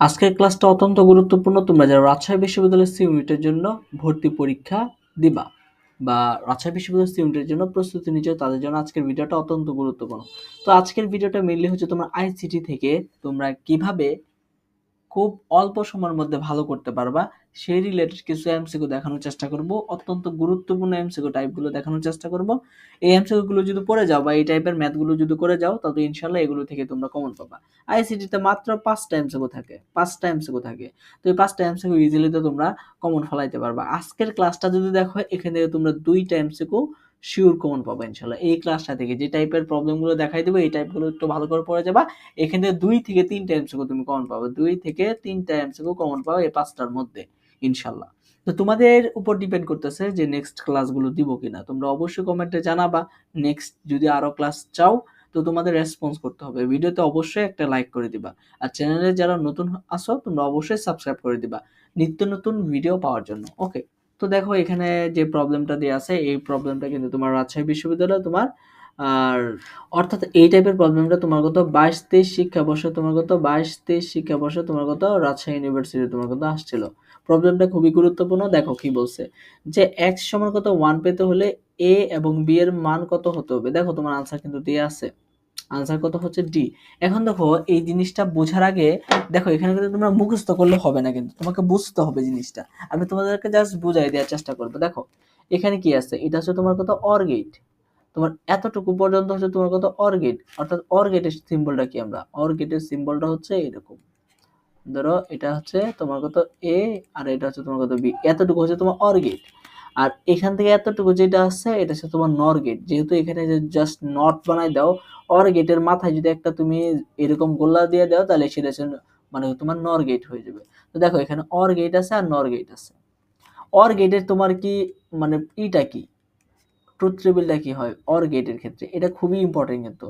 আজকের ক্লাসটা অত্যন্ত গুরুত্বপূর্ণ। তোমরা যারা রাজশাহী বিশ্ববিদ্যালয়ের সিউনিটের জন্য ভর্তি পরীক্ষা দিবা বা রাজশাহী বিশ্ববিদ্যালয়ের সিউনিটের জন্য প্রস্তুতি নিচ্ছ, তাদের জন্য আজকের ভিডিওটা অত্যন্ত গুরুত্বপূর্ণ। তো আজকের ভিডিওটা মেনলি হচ্ছে তোমরা আইসিটি থেকে তোমরা কীভাবে খুব অল্প সময়ের মধ্যে ভালো করতে পারবা। সেই রিলেটেড কিছু এমসিকিউ দেখানোর চেষ্টা করব। অত্যন্ত গুরুত্বপূর্ণ এমসিকিউ টাইপগুলো দেখানোর চেষ্টা করব। এই এমসিকিউ গুলো যদি পড়ে যাও বা এই টাইপের ম্যাথগুলো যদি করে যাও, তাহলে ইনশাল্লাহ এগুলো থেকে তোমরা কমন পাবা। আইসিটিতে মাত্র পাঁচটা এমসিকিউ থাকে। পাঁচটা এমসিকিউ থাকে। তো এই পাঁচটা এমসিকিউ ইজিলি তো তোমরা কমন ফলাইতে পারবা। আজকের ক্লাসটা যদি দেখো, এখান থেকে তোমরা দুইটা এমসিকিউ শিওর কমন পাবো, ইনশাল্লাহ। এই ক্লাসটা থেকে যে টাইপের প্রবলেমগুলো দেখাই দেবো, এই টাইপগুলো একটু ভালো করে পড়ে যাবা। এখান থেকে দুই থেকে তিনটা এমসিকিউ তুমি কমন পাবে। দুই থেকে তিনটা এমসিকিউ কমন পাবে এই পাঁচটার মধ্যে, ইনশাল্লাহ। তো তোমাদের উপর ডিপেন্ড করতেছে যে নেক্সট ক্লাসগুলো দিব কিনা। তোমরা অবশ্যই কমেন্টে জানাবা। নেক্সট যদি আরও ক্লাস চাও, তো তোমাদের রেসপন্স করতে হবে। ভিডিওতে অবশ্যই একটা লাইক করে দিবা। আর চ্যানেলে যারা নতুন আসো তোমরা অবশ্যই সাবস্ক্রাইব করে দিবা। নিত্য নতুন ভিডিও পাওয়ার জন্য। ওকে তো দেখো, এখানে যে প্রবলেমটা দেওয়া আছে, এই প্রবলেমটা কিন্তু তোমার রাজশাহী বিশ্ববিদ্যালয় তোমার, আর অর্থাৎ এই টাইপের প্রবলেমটা তোমার কত বাইশ তেইশ শিক্ষাবর্ষ, তোমার কত বাইশ তেইশ শিক্ষাবর্ষ তোমার কত রাজশাহী ইউনিভার্সিটি তোমার কত আসছিল। প্রবলেমটা খুবই গুরুত্বপূর্ণ। দেখো কি বলছে, যে এক্স সমান কত? ওয়ান পেতে হলে এ এবং বি এর মান কত হতে হবে? দেখো তোমার আনসার কিন্তু দিয়ে আছে। আনসার কত হচ্ছে ডি এখন দেখো, এই জিনিসটা বোঝার আগে দেখো, এখানে কিন্তু তোমরা মুখস্থ করলে হবে না কিন্তু, তোমাকে বুঝতে হবে জিনিসটা। আমি তোমাদেরকে জাস্ট বুঝাই দেওয়ার চেষ্টা করব। দেখো, এখানে কি আছে? এটা হচ্ছে তোমার কত অর গেট তোমার এতটুকু পর্যন্ত হচ্ছে তোমার কত অর গেট অর্থাৎ অর গেটের সিম্বলটা কি আমরা? অর গেটের সিম্বলটা হচ্ছে এরকম। ধরো, এটা হচ্ছে তোমার কত এ আর এটা হচ্ছে তোমার কত বি এতটুকু হচ্ছে তোমার অর গেট আর এখান থেকে এতটুকু যেটা আছে, এটা হচ্ছে তোমার নর গেট যেহেতু এখানে জাস্ট নট বানাই দাও অর গেটের মাথায় যদি একটা তুমি এরকম গোল্লা দিয়ে দাও, তাহলে সেটা হচ্ছে মানে তোমার নর গেট হয়ে যাবে। তো দেখো, এখানে অর গেট আছে আর নর গেট আছে। অর গেটের তোমার কি মানে ইটা কি? ট্রুথ টেবিলটা কি হয়? অর গেটের ক্ষেত্রে। এটা খুবই ইম্পর্টেন্ট কিন্তু।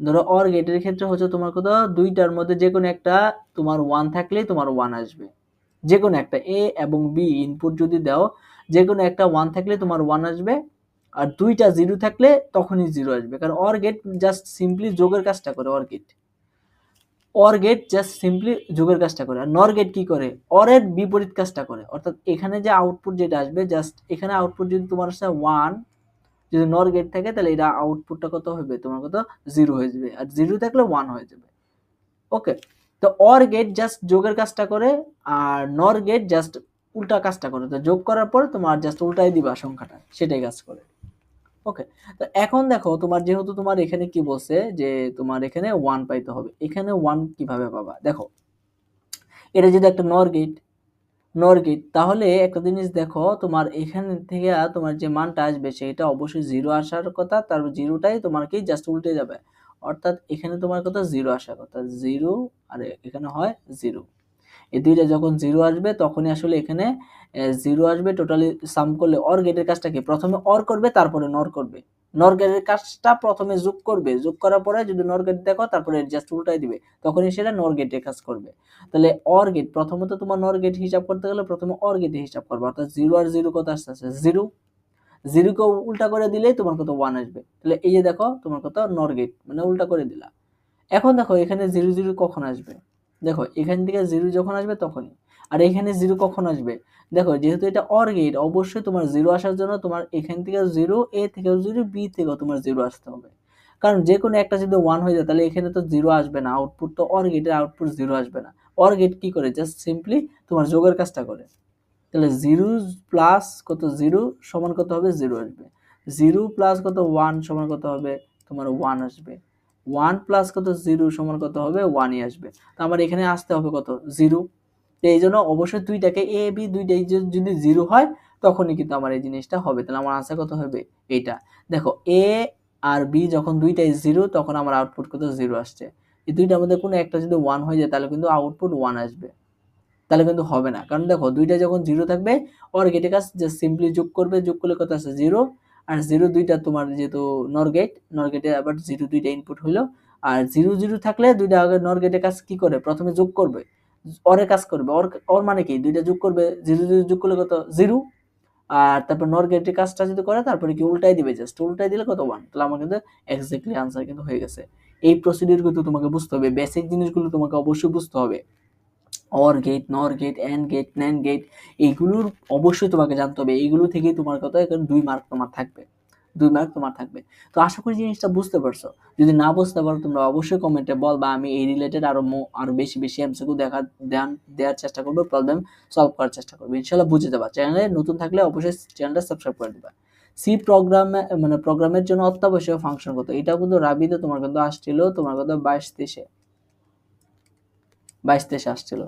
ধরো অর গেটের ক্ষেত্রে হচ্ছে তোমার কত দুইটার মধ্যে যে কোনো একটা তোমার ওয়ান থাকলেই তোমার ওয়ান আসবে। যে কোনো একটা এ এবং বি ইনপুট যদি দাও যে কোনো একটা ওয়ান থাকলে তোমার ওয়ান আসবে, আর দুইটা জিরো থাকলে তখনই জিরো আসবে। কারণ অর গেট জাস্ট সিম্পলি যোগের কাজটা করে OR gate OR gate just simply যোগের কাজটা করে। আর নর গেট কি করে? অরের বিপরীত কাজটা করে। অর্থাৎ এখানে যে আউটপুট যেটা আসবে জাস্ট এখানে আউটপুট যদি তোমার আসে ওয়ান যদি নর গেট থাকে, তাহলে এটা আউটপুটটা কত হবে? তোমার কত? জিরো হয়ে যাবে। আর জিরো থাকলে ওয়ান হয়ে যাবে। ওকে তো অর গেট জাস্ট যোগের কাজটা করে, আর নর গেট জাস্ট উল্টা কাজটা করে। তো যোগ করার পর তোমার জাস্ট উল্টাই দিবা সংখ্যাটা, সেটাই কাজ করে। ওকে তো এখন দেখো, তোমার যেহেতু তোমার এখানে কি বলছে যে তোমার এখানে ওয়ান পাইতে হবে, এখানে ওয়ান কীভাবে পাবা? দেখো, এটা যদি একটা নর গেট নর গেট তাহলে একটা জিনিস দেখো, তোমার এখান থেকে তোমার যে মানটা আসবে সেটা অবশ্যই জিরো আসার কথা, তার জিরোটাই তোমার কি জাস্ট উল্টে যাবে। অর্থাৎ এখানে তোমার কথা জিরো আসার কথা জিরো আর এখানে হয় জিরো এই দুইটা যখন জিরো আসবে, তখনই আসলে এখানে জিরো আসবে টোটালি সাম করলে অর গেটের কাজটা কি? প্রথমে অর করবে, তারপরে নর করবে। নর গেটের কাজটা প্রথমে যোগ করবে। যোগ করার পরে যদি নর গেট দেখো, তারপরে জাস্ট উল্টাই দিবে। তখনই সেটা নর গেটের কাজ করবে। তাহলে অর গেট প্রথমত তোমার নর গেট হিসাব করতে গেলে প্রথমে অর গেটে হিসাব করবে। অর্থাৎ জিরো আর জিরো কত আসতে আসছে জিরো জিরোকে উল্টা করে দিলেই তোমার কত ওয়ান আসবে। তাহলে এই যে দেখো, তোমার কত নর গেট মানে উল্টা করে দিলা। এখন দেখো, এখানে জিরো জিরো কখন আসবে? দেখো, এখান থেকে জিরো যখন আসবে তখনই। আর এখানে জিরো কখন আসবে? দেখো, যেহেতু এটা অর গেট অবশ্যই তোমার জিরো আসার জন্য তোমার এখান থেকে জিরো এ থেকেও জিরো বি থেকেও তোমার জিরো আসতে হবে। কারণ যে কোনো একটা যদি ওয়ান হয়ে যায়, তাহলে এখানে তো জিরো আসবে না। আউটপুট তো অর গেটের আউটপুট জিরো আসবে না। অর গেট কি করে? জাস্ট সিম্পলি তোমার যোগের কাজটা করে। তাহলে জিরো প্লাস কত জিরো সমান কত হবে? জিরো আসবে। জিরো প্লাস কত ওয়ান সমান কত হবে? তোমার ওয়ান আসবে। ওয়ান প্লাস কত? জিরো সমান কত হবে? ওয়ানই আসবে। তো আমার এখানে আসতে হবে কত? জিরো। তো এই জন্য অবশ্যই দুইটাকে এ বি দুইটাই যদি জিরো হয়, তখনই কিন্তু আমার এই জিনিসটা হবে। তাহলে আমার আনসার কত হবে? এইটা। দেখো এ আর বি যখন দুইটাই জিরো, তখন আমার আউটপুট কত? জিরো আসছে। এই দুইটার মধ্যে কোনো একটা যদি ওয়ান হয়ে যায়, তাহলে কিন্তু আউটপুট ওয়ান আসবে। তাহলে কিন্তু হবে না। কারণ দেখো, দুইটা যখন জিরো থাকবে ওর গেটে কাজ যে সিম্পলি যোগ করবে, যোগ করলে কত আছে জিরো। আর জিরো দুইটা তোমার যেহেতু নর গেট নর গেটে আবার জিরো দুইটা ইনপুট হইল। আর জিরো জিরো থাকলে দুইটা আগে নর গেটের কাজ কি করে? প্রথমে যোগ করবে। অরে কাজ করবে। ওর ওর মানে কি? দুইটা যোগ করবে জিরো জিরো যোগ করলে কত? জিরো আর তারপর নর গেটের কাজটা যদি করে, তারপরে কি উল্টাই দিবে জাস্ট উল্টাই দিলে কত? ওয়ান তাহলে আমার কিন্তু এক্স্যাক্টলি আনসার কিন্তু হয়ে গেছে। এই প্রসিডিউর কিন্তু তোমাকে বুঝতে হবে। বেসিক জিনিসগুলো তোমাকে অবশ্যই বুঝতে হবে। OR gate NOR gate AND gate NAND gate এইগুলোর অবশ্যই তোমাকে জানতে হবে। এইগুলো থেকেই তোমার কথা এখানে দুই মার্ক তোমার থাকবে। দুই মার্ক তোমার থাকবে। তো আশা করি জিনিসটা বুঝতে পারছ। যদি না বুঝতে পারো, তোমরা অবশ্যই কমেন্টে বল বা আমি এই রিলেটেড আরও আরও বেশি বেশি এমসিকিউ দেখা দেওয়ার চেষ্টা করব প্রবলেম সলভ করার চেষ্টা করব। ইনশাল্লাহ বুঝে দেবা চ্যানেলে নতুন থাকলে অবশ্যই চ্যানেলটা সাবস্ক্রাইব করে দিবা। সি প্রোগ্রামে মানে প্রোগ্রামের জন্য অত্যাবশ্যক ফাংশন কত? এটাও কিন্তু রাবিতে তোমার কিন্তু আসছিল, তোমার কিন্তু বাইশ তেইশে। বাইশ তেইশে আসছিল।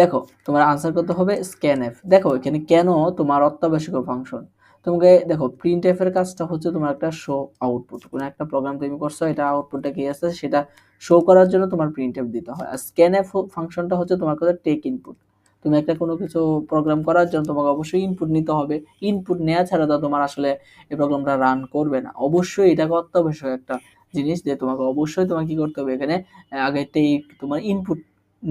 দেখো, তোমার আনসার করতে হবে? স্ক্যান এফ দেখো, এখানে কেন তোমার অত্যাবশ্যক ফাংশন তোমাকে, দেখো প্রিন্ট এফ এর কাজটা হচ্ছে তোমার একটা শো আউটপুট কোনো একটা প্রোগ্রাম তুমি করছ, এটা আউটপুটটা কি আছে? সেটা শো করার জন্য তোমার প্রিন্ট এফ দিতে হয়। আর স্ক্যান এফ ফাংশনটা হচ্ছে তোমার কাছে টেক ইনপুট তুমি একটা কোনো কিছু প্রোগ্রাম করার জন্য তোমাকে অবশ্যই ইনপুট নিতে হবে। ইনপুট নেওয়া ছাড়া তো তোমার আসলে এই প্রোগ্রামটা রান করবে না। অবশ্যই এটাকে অত্যাবশ্যক একটা জিনিস যে তোমাকে অবশ্যই তোমাকে কি করতে হবে? এখানে আগে তোমার ইনপুট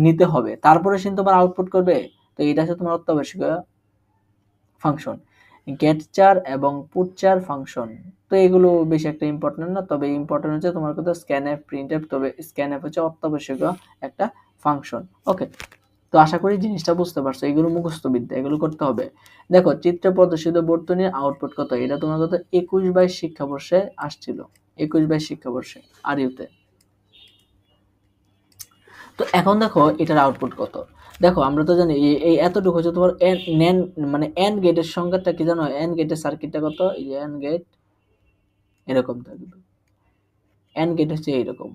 নিতে হবে। তারপরে সে তোমার আউটপুট করবে, তো এটা হচ্ছে তোমার অত্যাবশ্যক ফাংশন গেট চার এবং পুট চার ফাংশন তো এগুলো বেশি একটা ইম্পর্টেন্ট না, তবে ইম্পর্টেন্ট হচ্ছে তোমার কথা স্ক্যান অ্যাপ প্রিন্ট অ্যাপ তবে স্ক্যান অ্যাপ হচ্ছে অত্যাবশ্যকীয় একটা ফাংশন ওকে তো আশা করি জিনিসটা বুঝতে পারছ, এগুলো মুখস্থ বিদ্যা, এগুলো করতে হবে। দেখো, চিত্র প্রদর্শিত বর্তনীর আউটপুট কত? এটা তোমার কথা একুশ বাইশ শিক্ষাবর্ষে আসছিল। একুশ বাইশ শিক্ষাবর্ষে আর ইউতে তো এখন দেখো এটার আউটপুট কত? দেখো, আমরা তো জানি এই এতটুকু হচ্ছে তোমার এন নেন মানে এন গেটের সংখ্যাটা কি জানো? এন গেটের সার্কিটটা কত? এই যে এন গেট এরকম থাকবে। এন গেট হচ্ছে এইরকম।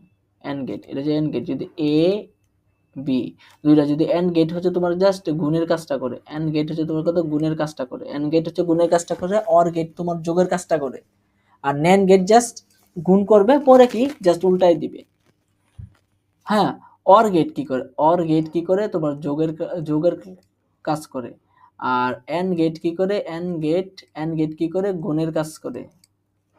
এন গেট এটা হচ্ছে এন গেট যদি এ বি দুইটা যদি এন গেট হচ্ছে তোমার জাস্ট গুণের কাজটা করে। এন গেট হচ্ছে তোমার কত? গুণের কাজটা করে। এন গেট হচ্ছে গুণের কাজটা করে অর গেট তোমার যোগের কাজটা করে। আর ন্যান গেট জাস্ট গুণ করবে, পরে কি? জাস্ট উল্টাই দিবে। হ্যাঁ অর গেট কি করে? অর গেট কি করে? তোমার যোগের যোগের কাজ করে। আর এন গেট কি করে? এন গেট এন গেট কি করে? গুণের কাজ করে।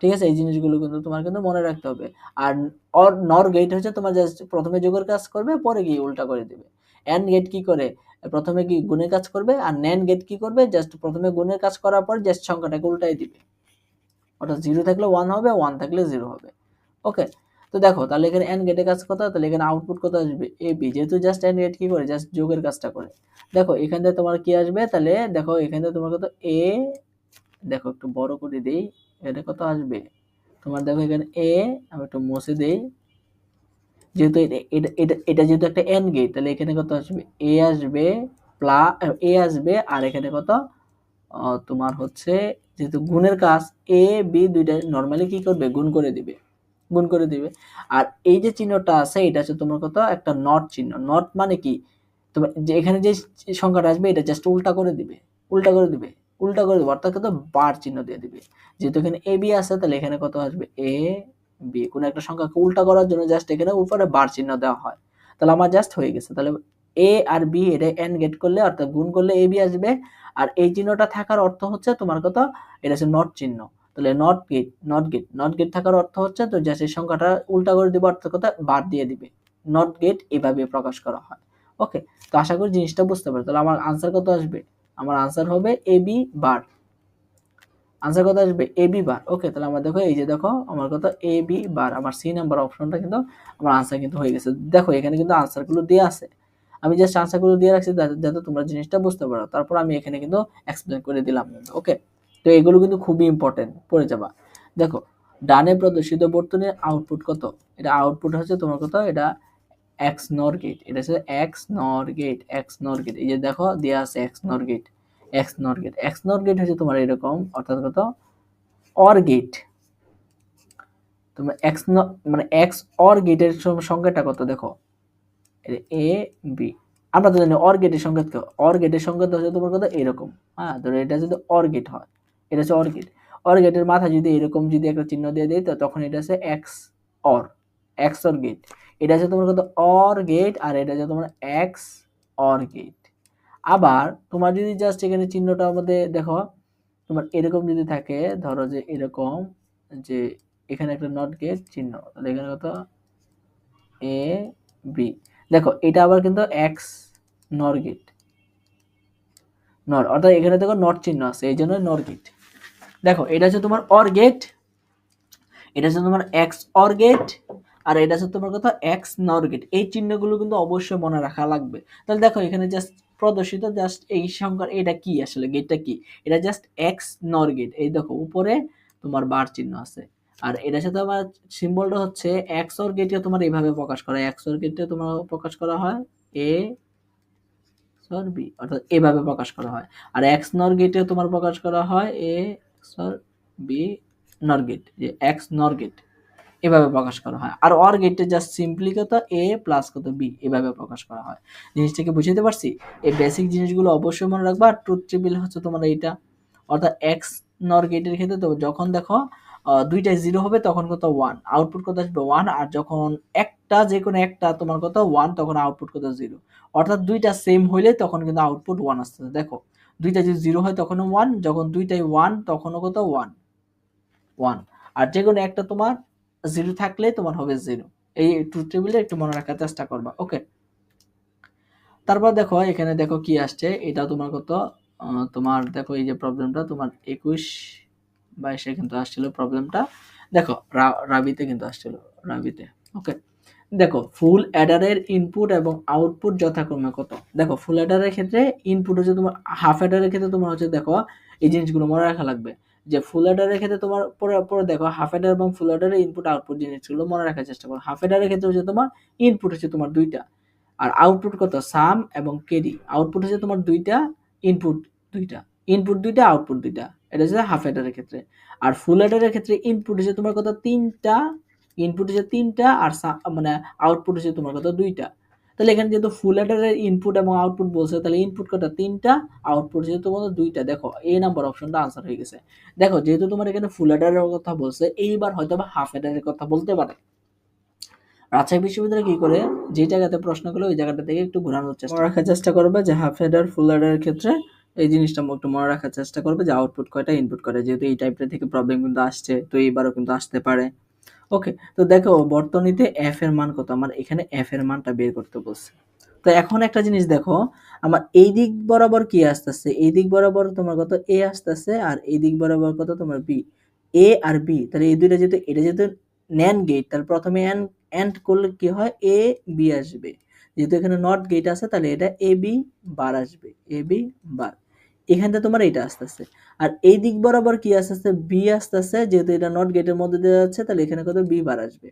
ঠিক আছে? এই জিনিসগুলো কিন্তু তোমার কিন্তু মনে রাখতে হবে। আর অর নর গেট হচ্ছে তোমার জাস্ট প্রথমে যোগের কাজ করবে, পরে গিয়ে উল্টা করে দেবে। এন গেট কি করে? প্রথমে কি গুণের কাজ করবে, আর ন্যান গেট কি করবে? জাস্ট প্রথমে গুণের কাজ করার পর জাস্ট সংখ্যাটাকে উল্টাই দিবে। অর্থাৎ জিরো থাকলে ওয়ান হবে ওয়ান থাকলে জিরো হবে। ওকে তো দেখো, তাহলে এখানে এন গেটের কাজ কত? তাহলে এখানে আউটপুট কত আসবে? এ বি যেহেতু জাস্ট এন গেট কি করে? জাস্ট যোগের কাজটা করে। দেখো, এখান থেকে তোমার কি আসবে? তাহলে দেখো, এখান থেকে তোমার কত? এ দেখো, একটু বড় করে দিই। এটা কত আসবে? তোমার দেখো, এখানে এ আমি একটু মুছে দিই। যেহেতু এটা এটা যেহেতু একটা এন গেট তাহলে এখানে কত আসবে? এ আসবে প্লাস এ আসবে, আর এখানে কত? তোমার হচ্ছে, যেহেতু গুণের কাজ এ বি দুইটা নর্মালি কি করবে? গুণ করে দিবে। গুণ করে দিবে। আর এই যে চিহ্নটা আছে, এটা হচ্ছে তোমার কত একটা নট চিহ্ন। নট মানে কি? তোমার যে এখানে যে সংখ্যাটা আসবে, এটা জাস্ট উল্টা করে দিবে। উল্টা করে দিবে। উল্টা করে দেবে। অর্থাৎ কত বার চিহ্ন দিয়ে দিবে। যেহেতু এখানে এ বি আছে, তাহলে এখানে কত আসবে? এ বি কোনো একটা সংখ্যাকে উল্টা করার জন্য জাস্ট এখানে উপরে বার চিহ্ন দেওয়া হয়। তাহলে আমার জাস্ট হয়ে গেছে। তাহলে এ আর বি এটা এন গেট করলে, অর্থাৎ গুণ করলে এ বি আসবে। আর এই চিহ্নটা থাকার অর্থ হচ্ছে তোমার কত এটা হচ্ছে নট চিহ্ন। তাহলে NOT gate NOT gate NOT gate থাকার অর্থ হচ্ছে তো যে সেই সংখ্যাটা উল্টা করে দিবে অর্থ কথা বাদ দিয়ে দিবে। নট গেট এভাবে প্রকাশ করা হয়। ওকে তো আশা করি জিনিসটা বুঝতে পারো তাহলে আমার আনসার কত আসবে? আমার আনসার হবে এ বি বার আনসার কত আসবে? এ বি বার ওকে তাহলে আমরা দেখো, এই যে দেখো, আমার কত? এ বি বার আমার সি নাম্বার অপশনটা কিন্তু, আমার আনসার কিন্তু হয়ে গেছে। দেখো, এখানে কিন্তু আনসারগুলো দেওয়া আছে। আমি জাস্ট আনসারগুলো দিয়ে রাখছি যাতে তোমরা জিনিসটা বুঝতে পারো। তারপর আমি এখানে কিন্তু এক্সপ্লেন করে দিলাম। ওকে তো এগুলো কিন্তু খুবই ইম্পর্টেন্ট পড়ে যাবা। দেখো, ডানে প্রদর্শিত বর্তনের আউটপুট কত? এটা আউটপুট হচ্ছে তোমার কত? এটা এক্স নর গেট এটা হচ্ছে x NOR gate X NOR gate এই যে দেখো দেওয়া আছে X NOR gate X NOR gate X NOR gate হচ্ছে তোমার এরকম, অর্থাৎ কত? অর গেট তোমার এক্স মানে এক্স অর গেটের সংখ্যাটা কত দেখো? এ বি আমরা তো জানি অর গেটের সংকেত অর গেটের সংকেত হচ্ছে তোমার কথা এরকম। হ্যাঁ ধরো এটা যদি অর গেট হয় এটা হচ্ছে অর গেট অর মাথা যদি এরকম যদি একটা চিহ্ন দিয়ে দেয় তো তখন এটা হচ্ছে X OR X OR gate এটা হচ্ছে তোমার কথা অর গেট আর এটা হচ্ছে তোমার এক্স অর গেট আবার তোমার যদি জাস্ট এখানে চিহ্নটা আমাদের দেখো, তোমার এরকম যদি থাকে, ধরো যে এরকম যে এখানে একটা নট গেট চিহ্ন, তাহলে এখানে কত? এ বি দেখো, এটা আবার কিন্তু এক্স নর গেট নর অর্থাৎ এখানে দেখো নট চিহ্ন আছে, এই জন্য নর গেট দেখো, এটা হচ্ছে তোমার অর গেট এটা হচ্ছে তোমার এক্স অর গেট আর এটা হচ্ছে তোমার কথা এক্স নর গেট এই চিহ্নগুলো কিন্তু অবশ্যই মনে রাখা লাগবে। তাহলে দেখো, এখানে জাস্ট প্রদর্শিত জাস্ট এই সংখ্যার এটা কি আসলে গেটটা কি? এটা জাস্ট এক্স নর গেট এই দেখো, উপরে তোমার বার চিহ্ন আছে। আর এটার সাথে আমার সিম্বলটা হচ্ছে এক্স অর গেটে তোমার এইভাবে প্রকাশ করা। এক্স অর গেটে তোমার প্রকাশ করা হয় এ সর বি অর্থাৎ এভাবে প্রকাশ করা হয়। আর এক্স নর গেটে তোমার প্রকাশ করা হয় এ সর বি নর গেট যে এক্স নর গেট এভাবে প্রকাশ করা হয়। আর অর গেটে জাস্ট সিম্পলি কত এ প্লাস কত বি এভাবে প্রকাশ করা হয়। জিনিসটাকে বুঝতে পারছি? এই বেসিক জিনিসগুলো অবশ্যই মনে রাখবা। আর ট্রুথ টেবিল হচ্ছে তোমার এইটা। অর্থাৎ এক্স নর গেটের ক্ষেত্রে তো যখন দেখো দুইটাই জিরো হবে, তখন কত ওয়ান আউটপুট কত আসবে ওয়ান আর যখন একটা যে কোনো একটা তোমার কত ওয়ান তখন আউটপুট কত জিরো অর্থাৎ দুইটা সেম হইলে তখন কিন্তু আউটপুট ওয়ান আসতেছে। দেখো দুইটা যদি জিরো হয় তখনও ওয়ান যখন দুইটাই ওয়ান তখনও কত? ওয়ান ওয়ান আর যে কোনো একটা তোমার জিরো থাকলে তোমার হবে জিরো এই ট্রুথ টেবিলে একটু মনে রাখার চেষ্টা করবা ওকে তারপর দেখো, এখানে দেখো কি আসছে? এটা তোমার কত? তোমার দেখো এই যে প্রবলেমটা তোমার একুশ বাইশে কিন্তু আসছিল প্রবলেমটা দেখো রাবিতে কিন্তু আসছিল, রাবিতে ওকে দেখো ফুল অ্যাডারের ইনপুট এবং আউটপুট যথাক্রমে কত? দেখো ফুল অ্যাডারের ক্ষেত্রে ইনপুট হচ্ছে তোমার হাফ অ্যাডারের ক্ষেত্রে তোমার হচ্ছে দেখো, এই জিনিসগুলো মনে রাখা লাগবে। যে ফুল অ্যাডারের ক্ষেত্রে তোমার, পরে পরে দেখো হাফ অ্যাডার এবং ফুল অ্যাডারের ইনপুট আউটপুট জিনিসগুলো মনে রাখার চেষ্টা করো। হাফ অ্যাডারের ক্ষেত্রে হচ্ছে তোমার ইনপুট হচ্ছে তোমার দুইটা। আর আউটপুট কত? সাম এবং কেডি আউটপুট হচ্ছে তোমার দুইটা ইনপুট দুইটা। ইনপুট দুইটা আউটপুট দুইটা। এটা হচ্ছে হাফ অ্যাডারের ক্ষেত্রে। আর ফুল অ্যাডারের ক্ষেত্রে ইনপুট হচ্ছে তোমার কত? তিনটা ইনপুট হচ্ছে তিনটা আর মানে আউটপুট হচ্ছে তোমার কত? দুইটা। তাহলে এখানে যেহেতু ফুল অ্যাডারের ইনপুট এবং আউটপুট বলছে, তাহলে ইনপুট কটা? তিনটা আউটপুট যেহেতু তোমার দুইটা। দেখো, এই নাম্বার অপশনটা আনসার হয়ে গেছে। দেখো, যেহেতু তোমার এখানে ফুল অ্যাডারের কথা বলছে, এইবার হয়তো বা হাফ অ্যাডারের কথা বলতে পারে। রাজশাহী বিশ্ববিদ্যালয় কি করে? যে জায়গাতে প্রশ্ন করলে, ওই জায়গাটা থেকে একটু ঘোরানোর চেষ্টা রাখার চেষ্টা করবে যে হাফ হেডার ফুল হেডারের ক্ষেত্রে এই জিনিসটা একটু মনে রাখার চেষ্টা করবে যে আউটপুট কয়টা ইনপুট করে যেহেতু এই টাইপের থেকে প্রবলেম কিন্তু আসছে, তো এইবারও কিন্তু আসতে পারে। ওকে তো দেখো, বর্তনীতে এফ এর মান কত? আমার এখানে এফ এর মানটা বের করতে বলছে। তো এখন একটা জিনিস দেখো, আমার এই দিক বরাবর কি আসতেছে? এই দিক বরাবর তোমার কত? এ আসতেছে, আর এই দিক বরাবর কত? তোমার বি এ আর বি তাহলে এই দুইটা যেহেতু, এটা যেহেতু ন্যান গেট তাহলে প্রথমে এন এন্ড করলে কি হয়? এ বি আসবে। যেহেতু এখানে নর্থ গেট আছে, তাহলে এটা এ বি বার আসবে। এ বি বার এখানটা তোমার এইটা আসতেছে। আর এই দিক বরাবর কি আসতেছে? বি আসতেছে, যেহেতু এটা নট গেটের মধ্যে দিয়ে যাচ্ছে, তাহলে এখানে কত? বি বার আসবে।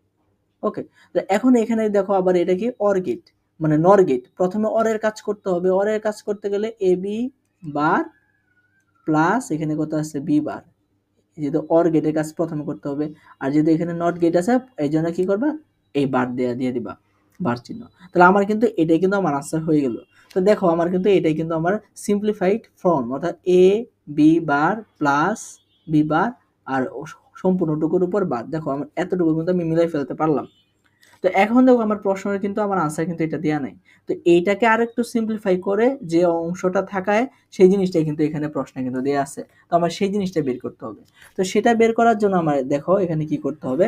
ওকে তো এখন এখানে দেখো আবার এটা কি? অর গেট মানে নর গেট প্রথমে অরের কাজ করতে হবে। অরের কাজ করতে গেলে এ বি বার প্লাস এখানে কত আসছে বি বার। যেহেতু অর গেটের কাজ প্রথমে করতে হবে। আর যেহেতু এখানে নট গেট আছে এই জন্য কি করবা? এই বার দেয়া দিয়ে দিবা। বার চিহ্ন তাহলে আমার কিন্তু এটাই কিন্তু আমার আনসার হয়ে গেল। তো দেখো, আমার কিন্তু এটাই কিন্তু আমার সিম্পলিফাইড ফর্ম অর্থাৎ A B bar plus B bar আর সম্পূর্ণটুকুর উপর বার দেখো, আমার এতটুকু কিন্তু আমি মিলাই ফেলতে পারলাম। তো এখন দেখো, আমার প্রশ্নের কিন্তু আমার আনসার কিন্তু এটা দেওয়া নাই। তো এইটাকে আর একটু সিম্পলিফাই করে যে অংশটা থাকায় সেই জিনিসটাই কিন্তু এখানে প্রশ্নে কিন্তু দেওয়া আছে। তো আমার সেই জিনিসটা বের করতে হবে। তো সেটা বের করার জন্য আমার, দেখো, এখানে কি করতে হবে?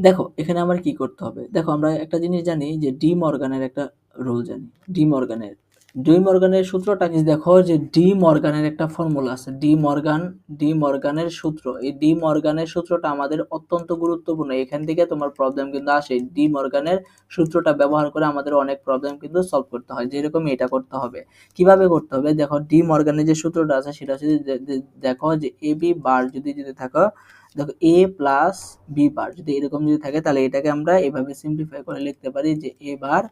দেখো, এখানে আমার কি করতে হবে? দেখো, আমরা একটা জিনিস জানি যে ডি মর্গানের একটা রুল জানি। ডি মর্গানের ডি মর্গানের সূত্রটা কি দেখো যে ডি মর্গানের একটা ফর্মুলা আছে। ডি মর্গান ডি মর্গানের সূত্র। এই ডি মর্গানের সূত্রটা আমাদের অত্যন্ত গুরুত্বপূর্ণ। এখান থেকে তোমার প্রবলেম কিন্তু আসে। ডি মর্গানের সূত্রটা ব্যবহার করে আমাদের অনেক প্রবলেম কিন্তু সলভ করতে হয়। যেরকম এটা করতে হবে। কীভাবে করতে হবে? দেখো ডি মর্গানের যে সূত্রটা আছে, সেটা হচ্ছে দেখো যে এ বি বার যদি যদি থাকো, দেখো এ প্লাস বি বার যদি এরকম যদি থাকে, তাহলে এটাকে আমরা এভাবে সিম্পলিফাই করে লিখতে পারি যে এ বার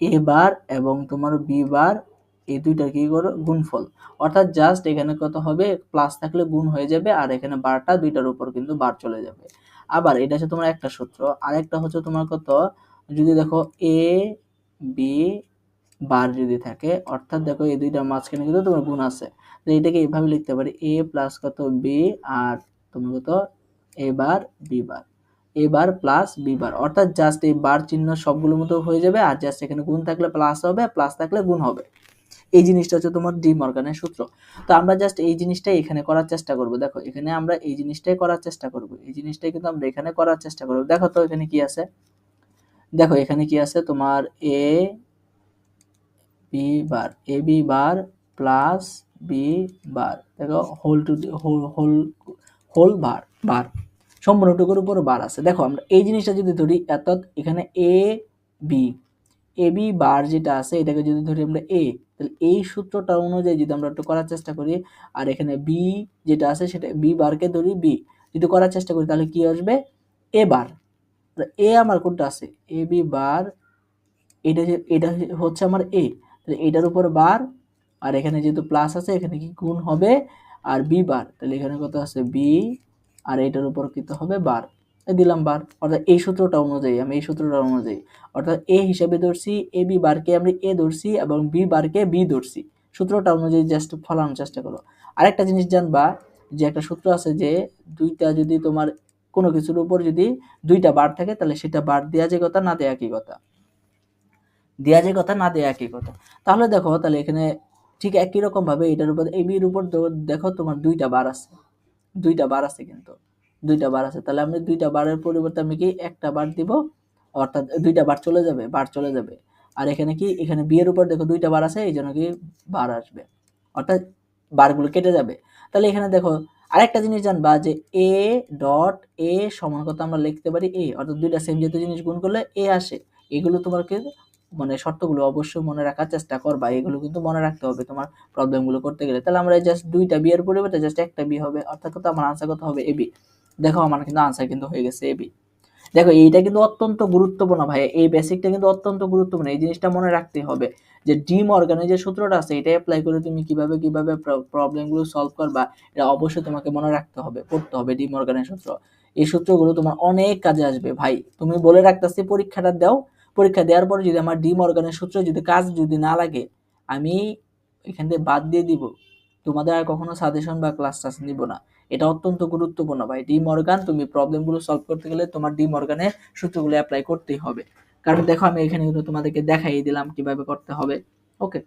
এ বার এবং তোমার বি বার এই দুইটার কি করো? গুণফল। অর্থাৎ জাস্ট এখানে কত হবে? প্লাস থাকলে গুণ হয়ে যাবে আর এখানে বারটা দুইটার উপর কিন্তু বার চলে যাবে। আবার এটা হচ্ছে তোমার একটা সূত্র। আরেকটা হচ্ছে তোমার কত? যদি দেখো এ বি বার যদি থাকে, অর্থাৎ দেখো এই দুইটার মাঝখানে কিন্তু তোমার গুণ আছে। এটাকে এইভাবে লিখতে পারি। এ প্লাস কত? বি আর তোমার কত? A bar B bar A bar plus B bar অর্থাৎ জাস্ট এই বার চিহ্ন সবগুলো মতো হয়ে যাবে আর জাস্ট এখানে গুণ থাকলে প্লাস হবে প্লাস থাকলে গুণ হবে। এই জিনিসটা হচ্ছে তোমার ডি মর্গানের সূত্র। তো আমরা জাস্ট এই জিনিসটাই এখানে করার চেষ্টা করব। দেখো, এখানে আমরা এই জিনিসটাই করার চেষ্টা করব। এই জিনিসটাই কিন্তু আমরা এখানে করার চেষ্টা করব। দেখো তো এখানে কি আছে? দেখো, এখানে কি আছে? তোমার A B bar A B bar plus B bar দেখো whole to whole whole whole bar bar সম্পূর্ণটুকুর উপর বার আছে। দেখো, আমরা এই জিনিসটা যদি ধরি, অর্থাৎ এখানে এ বি এ বি বার যেটা আছে, এটাকে যদি ধরি আমরা এ তাহলে এই সূত্রটা অনুযায়ী যদি আমরা একটু করার চেষ্টা করি, আর এখানে বি যেটা আছে, সেটা বি বারকে ধরি বি যদি করার চেষ্টা করি, তাহলে কি আসবে? এ বার। এ আমার কোনটা আছে? এ বি বার, এটা এটা হচ্ছে আমার এ তাহলে এটার উপর বার, আর এখানে যেহেতু প্লাস আছে, এখানে কি গুণ হবে? আর বি বার, তাহলে এখানে কত আছে? বি আর এটার উপর কত হবে বার। দিলাম বার, অর্থাৎ এই সূত্রটা অনুযায়ী, আমি এই সূত্রটা অনুযায়ী। অর্থাৎ এ হিসেবে ধরছি, এ বি বারকে আমি এ ধরছি এবং বি বারকে বি ধরছি। সূত্রটা অনুযায়ী জাস্ট ফলানোর চেষ্টা করো। আরেকটা জিনিস জানবা, যে একটা সূত্র আছে যে দুইটা যদি তোমার কোনো কিছুর উপর যদি দুইটা বার থাকে, তাহলে সেটা বার দেওয়া যে কথা, না দেয়া কি কথা। দেওয়া যে কথা, না দেয়া একই কথা। তাহলে দেখো, তাহলে এখানে ঠিক একই রকম ভাবে এটার উপর এ বির উপর দেখো তোমার দুইটা বার আছে। দুইটা বার আছে কিন্তু। দুইটা বার আছে। তাহলে আমি দুইটা বারের পরিবর্তে আমি কি একটা বার দিব? অর্থাৎ দুইটা বার চলে যাবে, বার চলে যাবে। আর এখানে কি? এখানে বিয়ের উপর দেখো দুইটা বার আছে এই জন্য কি বার আসবে। অর্থাৎ বারগুলো কেটে যাবে। তাহলে এখানে দেখো আরেকটা জিনিস জানবা যে এ ডট এ সমান কথা আমরা লিখতে পারি? এ অর্থাৎ দুইটা সেম জাতীয় জিনিস গুণ করলে এ আসে। এগুলো তোমাকে মানে শর্তগুলো অবশ্যই মনে রাখার চেষ্টা করবা এগুলো কিন্তু মনে রাখতে হবে তোমার প্রবলেমগুলো করতে গেলে। তাহলে আমরা জাস্ট দুইটা বিয়ের পরিবর্তে জাস্ট একটা বি হবে, অর্থাৎ কত আমার আনসার কত হবে? এবি দেখো আমার কিন্তু আনসার কিন্তু হয়ে গেছে এবি দেখো এইটা কিন্তু অত্যন্ত গুরুত্বপূর্ণ ভাই, এই বেসিকটা কিন্তু অত্যন্ত গুরুত্বপূর্ণ, এই জিনিসটা মনে রাখতে হবে যে ডিম অর্গানের যে সূত্রটা আছে এটা অ্যাপ্লাই করে তুমি কীভাবে কীভাবে প্রবলেমগুলো সলভ করবা, এটা অবশ্যই তোমাকে মনে রাখতে হবে পড়তে হবে ডিম অর্গানের সূত্র। এই সূত্রগুলো তোমার অনেক কাজে আসবে ভাই, তুমি বলে রাখতেছি পরীক্ষাটা দাও পরীক্ষা দেওয়ার পরে যদি আমার ডিম অর্গানের সূত্র যদি কাজ যদি না লাগে, আমি এখান থেকে বাদ দিয়ে দিব। তোমাদের আর কখনো সাজেশন বা ক্লাস টাস নিব না। এটা অত্যন্ত গুরুত্বপূর্ণ ভাই। ডিম অর্গান তুমি প্রবলেমগুলো সলভ করতে গেলে তোমার ডিম অর্গানের সূত্রগুলো অ্যাপ্লাই করতেই হবে। কারণ দেখো, আমি এখানে কিন্তু তোমাদেরকে দেখাই দিলাম কীভাবে করতে হবে। ওকে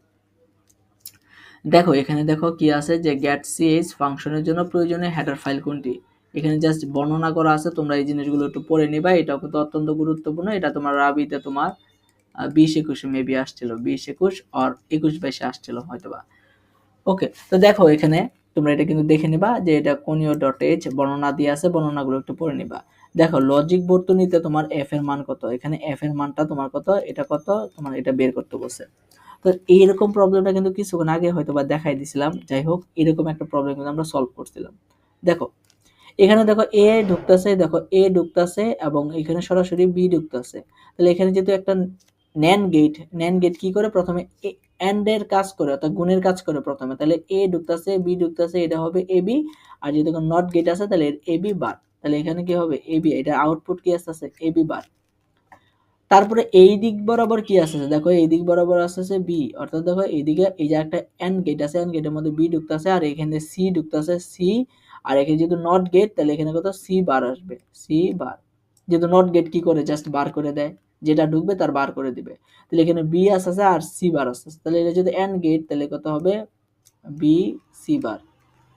দেখো, এখানে দেখো কি আছে যে গ্যাট সিএইচ ফাংশনের জন্য প্রয়োজনীয় হেডার ফাইল কোনটি? এখানে জাস্ট বর্ণনা করা আছে, তোমরা এই জিনিসগুলো একটু পড়ে নিবা, এটাও কিন্তু অত্যন্ত গুরুত্বপূর্ণ। এটা তোমার রাবিতে তোমার বিশ একুশে মেবি আসছিল, বিশ একুশ আর একুশ বাইশে আসছিল হয়তোবা। ওকে তো দেখো এখানে তোমরা এটা কিন্তু দেখে নিবা যে এটা কোনিও ডট এইচ বর্ণনা দিয়ে আছে, বর্ণনাগুলো একটু পড়ে নিবা। দেখো লজিক বর্তনীতে তোমার এফ এর মান কত? এখানে এফ এর মানটা তোমার কত? এটা কত? তোমার এটা বের করতে বসে তো এইরকম প্রবলেমটা কিন্তু কিছুক্ষণ আগে হয়তো বা দেখাই দিছিলাম। যাই হোক, এরকম একটা প্রবলেম কিন্তু আমরা সলভ করছিলাম। দেখো এখানে দেখো এ ঢুকতেছে, দেখো এ ঢুকতেছে এবং এখানে সরাসরি বি ঢুকতেছে। তাহলে এখানে যেহেতু একটা ন্যান গেট ন্যান গেট কি করে? প্রথমে এন্ড এর কাজ করে, অর্থাৎ গুণের কাজ করে প্রথমে। তাহলে এ ঢুকতেছে বি ঢুকতেছে, এটা হবে এ বি আর যদি নট গেট আছে, তাহলে এ বি বার তাহলে এখানে কি হবে? এ বি এটা আউটপুট কি আসতেছে? এ বি বার তারপরে এই দিক বরাবর কি আসতেছে? দেখো এই দিক বরাবর আসতেছে বি অর্থাৎ দেখো এইদিকে এই যে একটা এন গেট আছে এন গেটের মধ্যে বি ঢুকতেছে, আর এখানে সি ঢুকতেছে সি আর এখানে যেহেতু নট গেট তাহলে এখানে কত? সি বার আসবে সি বার যেহেতু নট গেট কি করে? জাস্ট বার করে দেয়। যেটা ঢুকবে তার বার করে দিবে। তাহলে এখানে বি আসতেছে আর সি বার আসতেছে। তাহলে এটা যদি এন গেট তাহলে কত হবে? B C bar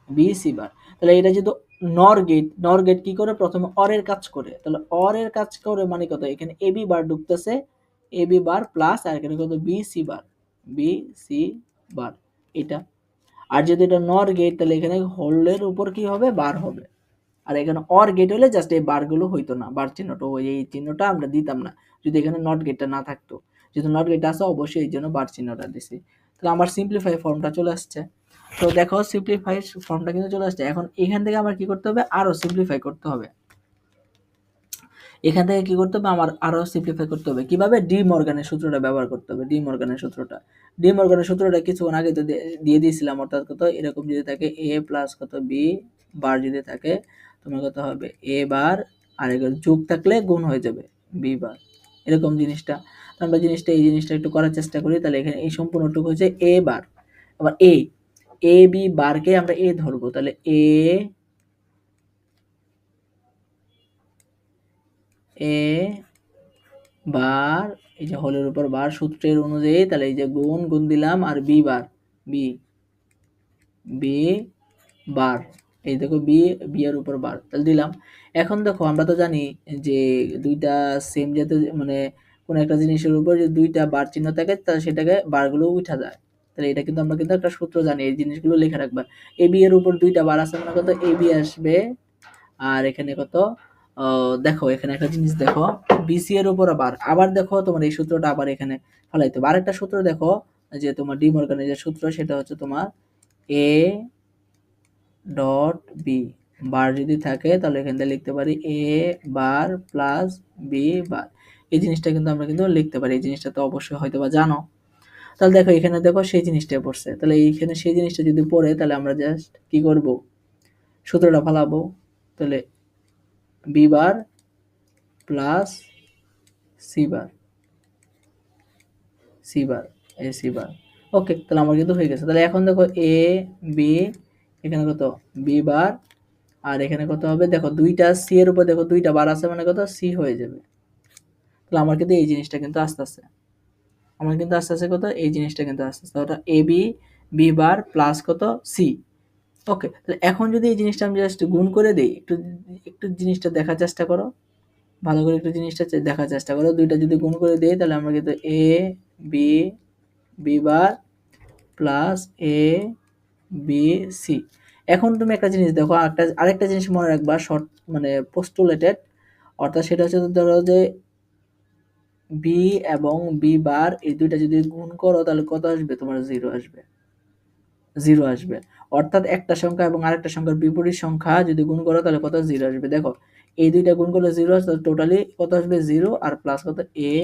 B C bar তাহলে এটা যেহেতু নর গেট নর কি করে? প্রথমে অরের কাজ করে। তাহলে অরের কাজ করে মানে কত? এখানে এ বি বার ঢুকতেছে। এ বি বার প্লাস আর এখানে কত? B C bar B C bar এটা। আর যদি এটা নর গেট তাহলে এখানে হোল্ডের উপর কি হবে? বার হবে। আর এখানে অর গেট হলে জাস্ট এই বারগুলো হইতো না। বার চিহ্নটা ওই এই চিহ্নটা আমরা দিতাম না। যদি এখানে নট গেটটা না থাকতো। যেহেতু নট গেট আছে, অবশ্যই এই জন্য বার চিহ্নটা দিছি। তাহলে আমার সিম্পলিফাই ফর্মটা চলে আসছে। তো দেখো সিম্পলিফাই ফর্মটা কিন্তু চলে আসছে। এখন এখান থেকে আমার কি করতে হবে? আরও সিম্পলিফাই করতে হবে। এখান থেকে কি করতে হবে? আমার আরও সিম্পলিফাই করতে হবে। কীভাবে? ডি মর্গানের সূত্রটা ব্যবহার করতে হবে ডি মর্গানের সূত্রটা। ডি মর্গানের সূত্রটা কিছুক্ষণ আগে দিয়ে দিয়েছিলাম, অর্থাৎ কত? এরকম যদি থাকে এ প্লাস কত? বি বার যদি থাকে, তোমার কত হবে? এ বার আর যোগ থাকলে গুণ হয়ে যাবে বি বার এরকম জিনিসটা। আমরা জিনিসটা, এই জিনিসটা একটু করার চেষ্টা করি, তাহলে এখানে এই সম্পূর্ণটুকু হচ্ছে এ বার আবার এ এ বি বারকে আমরা এ ধরবো, তাহলে এ বার এই যে হলের উপর বার সূত্রের অনুযায়ী, তাহলে এই যে গুণ গুণ দিলাম, আর B bar B B bar এই দেখো বি বি এর উপর বার তাহলে দিলাম। এখন দেখো, আমরা তো জানি যে দুইটা সেম জাতীয় মানে কোনো একটা জিনিসের উপর যে দুইটা বার চিহ্ন থাকে, তাহলে সেটাকে বারগুলো উঠা যায়। তাহলে এটা কিন্তু আমরা কিন্তু একটা সূত্র জানি, এই জিনিসগুলো লিখে রাখবা। এ বি এর উপর দুইটা বার আছে মনে করতো এ বি আসবে। আর এখানে কত? দেখো, এখানে একটা জিনিস দেখো। বিসি এর উপর আবার আবার দেখো তোমার এই সূত্রটা আবার এখানে ফেলাইতে হবে। আরেকটা সূত্র দেখো, যে তোমার ডি মর্গানের যে সূত্র, সেটা হচ্ছে তোমার এ ডট বি বার যদি থাকে, তাহলে এখান থেকে লিখতে পারি এ বার প্লাস বি বার। এই জিনিসটা কিন্তু আমরা কিন্তু লিখতে পারি। এই জিনিসটা তো অবশ্যই হয়তো বা জানো। তাহলে দেখো, এখানে দেখো সেই জিনিসটা পড়ছে। তাহলে এইখানে সেই জিনিসটা যদি পড়ে, তাহলে আমরা জাস্ট কি করব? সূত্রটা ফালাবো। তাহলে B bar plus C bar C bar A C bar okay তাহলে আমার কিন্তু হয়ে গেছে। তাহলে এখন দেখো এ বি এখানে কত? বি বার আর এখানে কত হবে? দেখো দুইটা সি এর উপর দেখো দুইটা বার আছে মানে কত? সি হয়ে যাবে। তাহলে আমার কিন্তু এই জিনিসটা কিন্তু আস্তে আস্তে আমার কিন্তু আস্তে আস্তে কত? এই জিনিসটা কিন্তু আস্তে আস্তে ওটা A B B bar plus কত? সি ওকে তাহলে এখন যদি এই জিনিসটা আমি জাস্ট গুণ করে দিই, একটু একটু জিনিসটা দেখার চেষ্টা করো। ভালো করে একটু জিনিসটা দেখার চেষ্টা করো। দুইটা যদি গুণ করে দিই, তাহলে আমরা কিন্তু A B B bar plus A B C এখন তুমি একটা জিনিস দেখো, আরেকটা আরেকটা জিনিস মনে রাখবা শর্ট মানে পোস্টুলেটেড অর্থাৎ সেটা হচ্ছে ধরো যে বি এবং বি বার, এই দুইটা যদি গুণ করো, তাহলে কত আসবে? তোমার জিরো আসবে। জিরো আসবে। অর্থাৎ একটা সংখ্যা এবং আরেকটা সংখ্যার বিপরীত সংখ্যা যদি গুণ করো, তাহলে কত? জিরো আসবে। দেখো, এই দুইটা গুণ করলে জিরো আসবে টোটালি কত আসবে? জিরো, আর প্লাস কত? এ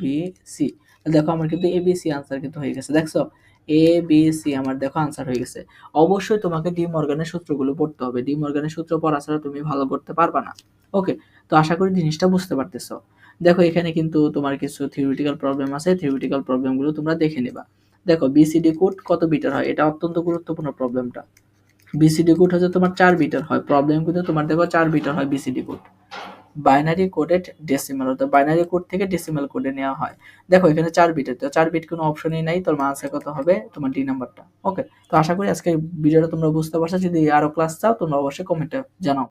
বি সি দেখো, আমার কিন্তু এ বি সি আনসার কিন্তু হয়ে গেছে। দেখছ? এ বি সি আমার দেখো আনসার হয়ে গেছে। অবশ্যই তোমাকে ডি মর্গানের সূত্রগুলো পড়তে হবে। ডি মর্গানের সূত্র পড়া ছাড়া তুমি ভালো করতে পারবা না। ওকে তো আশা করি জিনিসটা বুঝতে পারতেছো। দেখো, এখানে কিন্তু তোমার কিছু থিওরিটিক্যাল প্রবলেম আছে। থিওরিটিক্যাল প্রবলেমগুলো তোমরা দেখে নিবা। দেখো বিসিডি কোড কত বিটার হয়? এটা অত্যন্ত গুরুত্বপূর্ণ প্রবলেমটা বিসিডি কোড হচ্ছে তোমার চার বিটার হয়। প্রবলেম কিন্তু তোমার দেখো, চার বিটার হয় BCD code binary coded decimal অর্থাৎ বাইনারি কোড থেকে ডেসিমাল কোডে নেওয়া হয়। দেখো, এখানে চার বিটের তো চার বিট কোনো অপশনই নাই। তোর আনসার কত হবে? তোমার ডি নাম্বারটা ওকে তো আশা করি আজকে ভিডিওটা তোমরা বুঝতে পারছ। যদি আরও ক্লাস চাও, তোমরা অবশ্যই কমেন্টে জানাও।